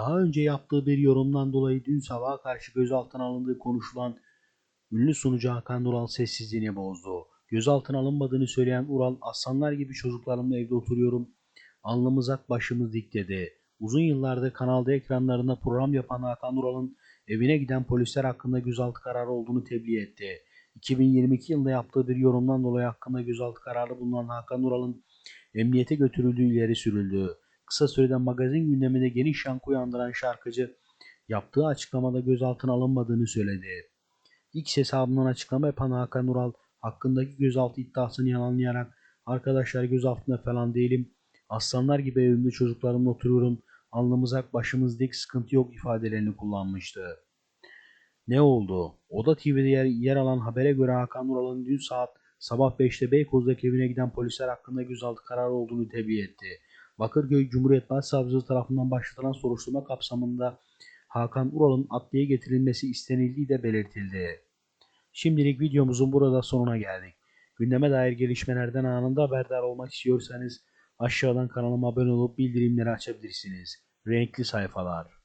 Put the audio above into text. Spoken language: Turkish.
Daha önce yaptığı bir yorumdan dolayı dün sabaha karşı gözaltına alındığı konuşulan ünlü sunucu Hakan Ural sessizliğini bozdu. Gözaltına alınmadığını söyleyen Ural, aslanlar gibi çocuklarımla evde oturuyorum. Alnımız ak başımız dik dedi. Uzun yıllardır kanalda ekranlarında program yapan Hakan Ural'ın evine giden polisler hakkında gözaltı kararı olduğunu tebliğ etti. 2022 yılında yaptığı bir yorumdan dolayı hakkında gözaltı kararı bulunan Hakan Ural'ın emniyete götürüldüğü ileri sürüldü. Kısa sürede magazin gündeminde geniş yankı uyandıran şarkıcı yaptığı açıklamada gözaltına alınmadığını söyledi. X hesabından açıklama yapan Hakan Ural hakkındaki gözaltı iddiasını yalanlayarak arkadaşlar gözaltında falan değilim. Aslanlar gibi evimde çocuklarımla oturuyorum. Alnımız ak başımız dik sıkıntı yok ifadelerini kullanmıştı. Ne oldu? Oda TV'de yer, yer alan habere göre Hakan Ural'ın dün saat sabah 5'te Beykoz'daki evine giden polisler hakkında gözaltı kararı olduğunu tebliğ etti. Bakırköy Cumhuriyet Başsavcılığı tarafından başlatılan soruşturma kapsamında Hakan Ural'ın adliye getirilmesi istenildiği de belirtildi. Şimdilik videomuzun burada sonuna geldik. Gündeme dair gelişmelerden anında haberdar olmak istiyorsanız aşağıdan kanalıma abone olup bildirimleri açabilirsiniz. Renkli sayfalar.